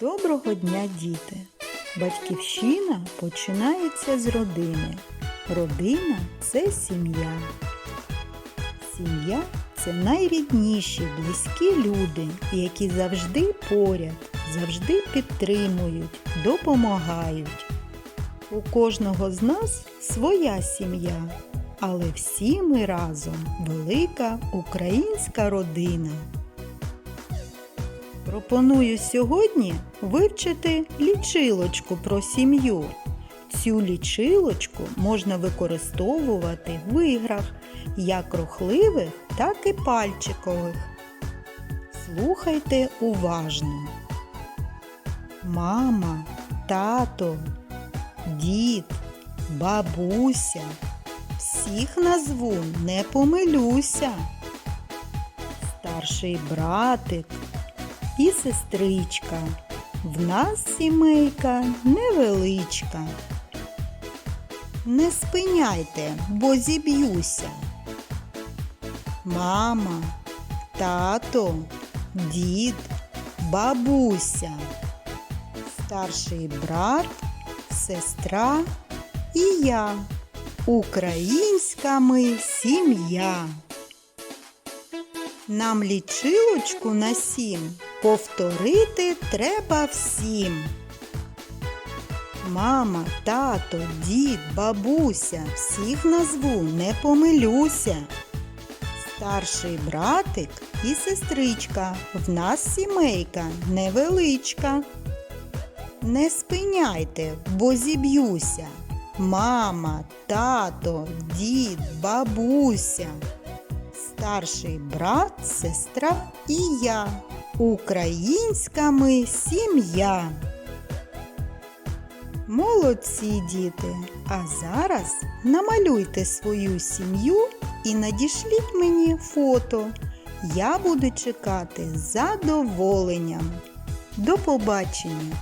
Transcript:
Доброго дня, діти! Батьківщина починається з родини. Родина це сім'я. Сім'я це найрідніші, близькі люди, які завжди поряд, завжди підтримують, допомагають. У кожного з нас своя сім'я, але всі ми разом велика українська родина. Пропоную сьогодні вивчити лічилочку про сім'ю. Цю лічилочку можна використовувати в іграх як рухливих, так і пальчикових. Слухайте уважно. Мама, тато, дід, бабуся. Всіх назву не помилюся. Старший братик, і сестричка. В нас сімейка невеличка. Не спиняйте, бо зіб'юся. Мама, тато, дід, бабуся, старший брат, сестра і я. Українська ми сім'я. Нам лічилочку на сім повторити треба всім. Мама, тато, дід, бабуся, всіх назву не помилюся. Старший братик і сестричка, в нас сімейка невеличка. Не спиняйте, бо зіб'юся. Мама, тато, дід, бабуся старший брат, сестра і я. Українська ми сім'я. Молодці діти! А зараз намалюйте свою сім'ю і надішліть мені фото. Я буду чекати задоволенням. До побачення!